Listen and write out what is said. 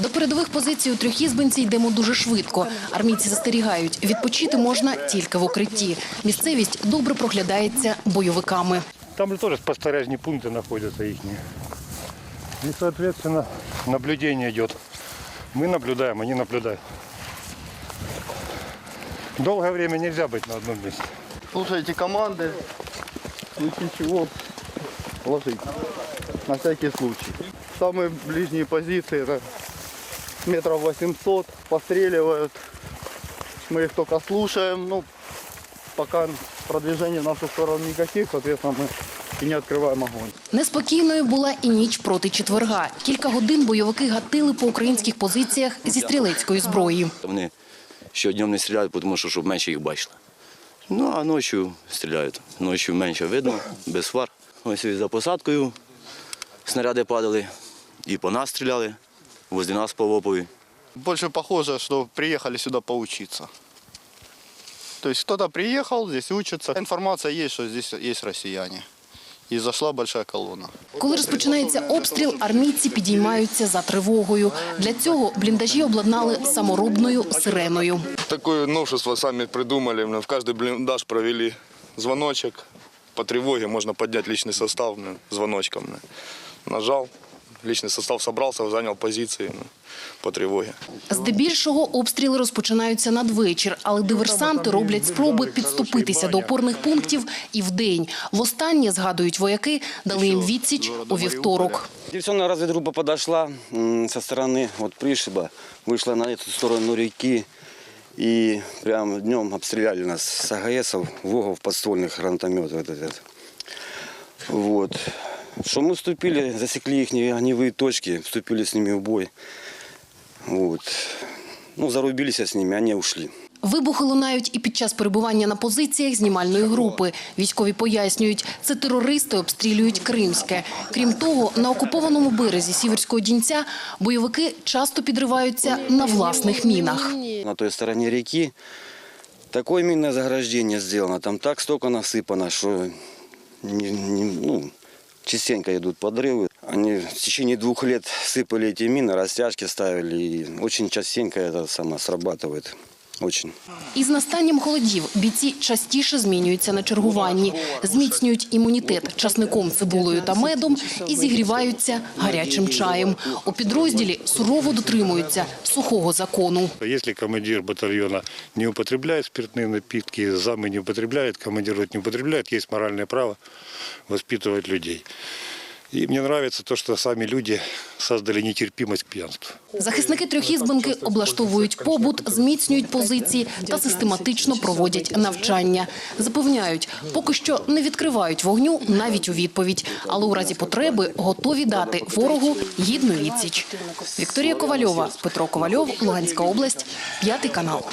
До передових позицій у трьохізбинці йдемо дуже швидко. Армійці застерігають, відпочити можна тільки в укритті. Місцевість добре проглядається бойовиками. Там же тоже спостережные пункты находятся их. И, соответственно, наблюдение идет. Мы наблюдаем, они наблюдают. Долгое время нельзя быть на одном месте. Слушайте команды, в случае чего ложить. На всякий случай. Самые ближние позиции это метров 800, постреливают. Мы их только слушаем. Ну, пока продвижения в нашу сторону никаких, соответственно, мы и не открываем огонь. Неспокійною була і ніч проти четверга. Кілька годин бойовики гатили по українських позиціях зі стрілецької зброї. Вони щодня не стріляють, тому що щоб менше їх бачили. Ну, а ночі стріляють. Ночі менше видно, без фар. Ось і за посадкою снаряди падали, і по нас стріляли, возле нас по лопові. Больше похоже, что приехали сюда поучиться. То есть кто-то приехал, здесь учится. Информация есть, что здесь есть россияне. И зашла большая колонна. Коли розпочинається обстріл, армійці підіймаються за тривогою. Для цього бліндажі обладнали саморобною сиреною. Такое новшество сами придумали. В каждый блиндаж провели звоночек. По тревоге можно поднять личный состав ну, звоночком ну. Нажал, личный состав собрался, занял позиции ну, по тревоге. Здебільшого обстріли розпочинаються надвечір, але диверсанти роблять спроби підступитися до опорних пунктів і вдень. Востаннє, згадують вояки, дали їм відсіч у вівторок. Диверсионная разведгруппа подошла м, со стороны вот Пришиба, вышла на эту сторону реки и прямо днем обстреляли нас с АГСов, ВОГов, подствольных гранатометов. Вот этот. Вот. Что мы вступили, засекли их огневые точки, вступили с ними в бой. Вот. Ну, зарубились с ними, они ушли. Вибухи лунають і під час перебування на позиціях знімальної групи. Військові пояснюють, це терористи обстрілюють Кримське. Крім того, на окупованому березі Сіверського Дінця бойовики часто підриваються на власних мінах. На той стороне реки такое минное заграждение сделано, там так столько насыпано, что не- не- ну, частенько идут подрывы. Они в течение двух лет сыпали эти мины, растяжки ставили, и очень частенько это само срабатывает. Очень. Із настанням холодів бійці частіше змінюються на чергуванні, зміцнюють імунітет часником, цибулею та медом і зігріваються гарячим чаєм. У підрозділі сурово дотримуються сухого закону. Если командир батальона не употребляет спиртные напитки, замы не употребляют, командир рот не употребляет, есть моральное право воспитывать людей. И мне нравится то, что сами люди создали нетерпимость к пьянству. Захисники трьохізбинки облаштовують побут, зміцнюють позиції та систематично проводять навчання. Запевняють, поки що не відкривають вогню навіть у відповідь, але у разі потреби готові дати ворогу гідну відсіч. Вікторія Ковальова, Петро Ковальов, Луганська область, п'ятий канал.